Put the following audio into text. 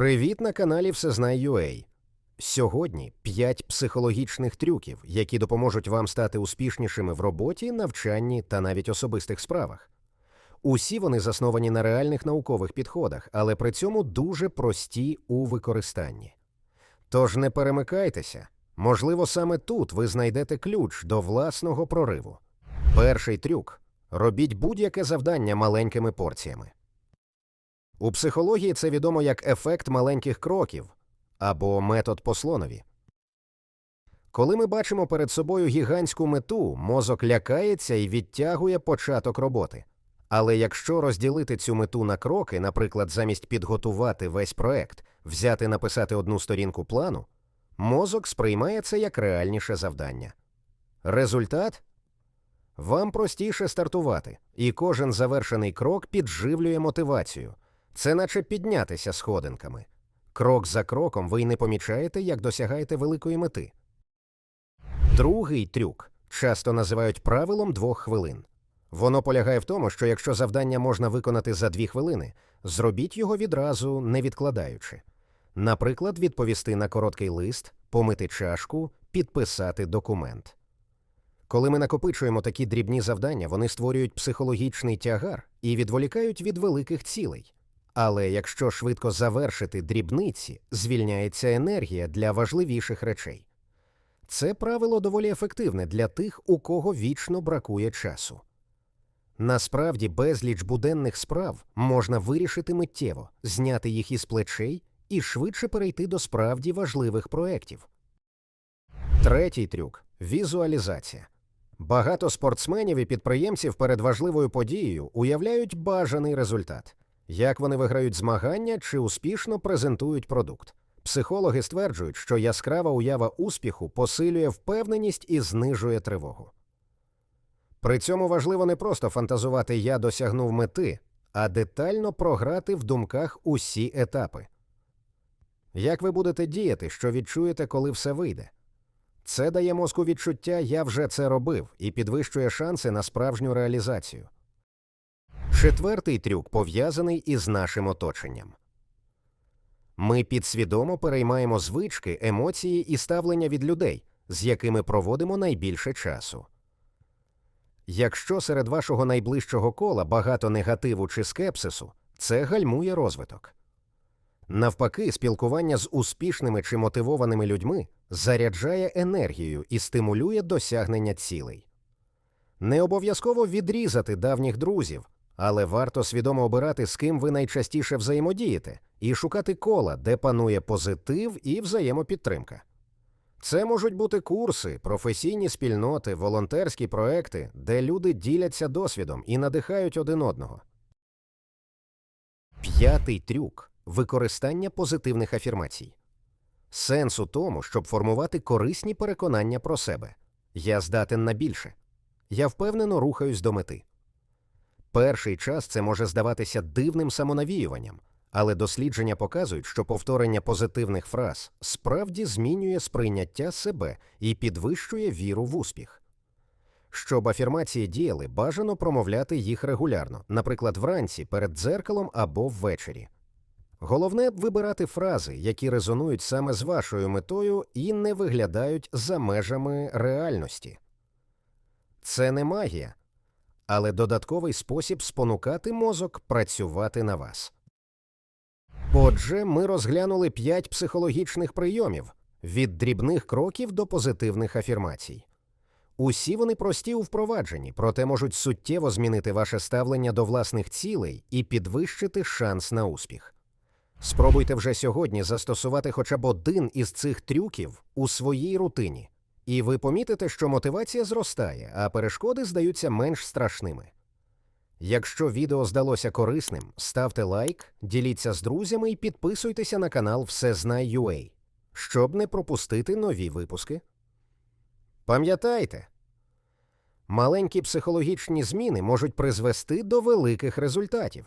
Привіт на каналі Всезнай.ua. Сьогодні 5 психологічних трюків, які допоможуть вам стати успішнішими в роботі, навчанні та навіть особистих справах. Усі вони засновані на реальних наукових підходах, але при цьому дуже прості у використанні. Тож не перемикайтеся. Можливо, саме тут ви знайдете ключ до власного прориву. Перший трюк робіть будь-яке завдання маленькими порціями. У психології це відомо як ефект маленьких кроків або метод по слонові. Коли ми бачимо перед собою гігантську мету, мозок лякається і відтягує початок роботи. Але якщо розділити цю мету на кроки, наприклад, замість підготувати весь проект, взяти написати одну сторінку плану, мозок сприймає це як реальніше завдання. Результат вам простіше стартувати, і кожен завершений крок підживлює мотивацію. Це наче піднятися сходинками. Крок за кроком ви й не помічаєте, як досягаєте великої мети. Другий трюк часто називають правилом двох хвилин. Воно полягає в тому, що якщо завдання можна виконати за дві хвилини, зробіть його відразу, не відкладаючи. Наприклад, відповісти на короткий лист, помити чашку, підписати документ. Коли ми накопичуємо такі дрібні завдання, вони створюють психологічний тягар і відволікають від великих цілей. Але якщо швидко завершити дрібниці, звільняється енергія для важливіших речей. Це правило доволі ефективне для тих, у кого вічно бракує часу. Насправді, безліч буденних справ можна вирішити миттєво, зняти їх із плечей і швидше перейти до справді важливих проєктів. Третій трюк візуалізація. Багато спортсменів і підприємців перед важливою подією уявляють бажаний результат як вони виграють змагання чи успішно презентують продукт. Психологи стверджують, що яскрава уява успіху посилює впевненість і знижує тривогу. При цьому важливо не просто фантазувати Я досягнув мети, а детально програти в думках усі етапи. Як ви будете діяти, що відчуєте, коли все вийде? Це дає мозку відчуття Я вже це робив і підвищує шанси на справжню реалізацію. Четвертий трюк пов'язаний із нашим оточенням. Ми підсвідомо переймаємо звички, емоції і ставлення від людей, з якими проводимо найбільше часу. Якщо серед вашого найближчого кола багато негативу чи скепсису, це гальмує розвиток. Навпаки, спілкування з успішними чи мотивованими людьми заряджає енергію і стимулює досягнення цілей. Не обов'язково відрізати давніх друзів, але варто свідомо обирати, з ким ви найчастіше взаємодієте, і шукати кола, де панує позитив і взаємопідтримка. Це можуть бути курси, професійні спільноти, волонтерські проекти, де люди діляться досвідом і надихають один одного. П'ятий трюк використання позитивних афірмацій. Сенс у тому, щоб формувати корисні переконання про себе. Я здатен на більше. Я впевнено рухаюсь до мети. Перший час це може здаватися дивним самонавіюванням, але дослідження показують, що повторення позитивних фраз справді змінює сприйняття себе і підвищує віру в успіх. Щоб афірмації діяли, бажано промовляти їх регулярно, наприклад, вранці перед дзеркалом або ввечері. Головне вибирати фрази, які резонують саме з вашою метою і не виглядають за межами реальності. Це не магія, але додатковий спосіб спонукати мозок працювати на вас. Отже, ми розглянули п'ять психологічних прийомів від дрібних кроків до позитивних афірмацій. Усі вони прості у впровадженні, проте можуть суттєво змінити ваше ставлення до власних цілей і підвищити шанс на успіх. Спробуйте вже сьогодні застосувати хоча б один із цих трюків у своїй рутині. І ви помітите, що мотивація зростає, а перешкоди здаються менш страшними. Якщо відео здалося корисним, ставте лайк, діліться з друзями і підписуйтеся на канал Всезнай.ua, щоб не пропустити нові випуски. Пам'ятайте, маленькі психологічні зміни можуть призвести до великих результатів.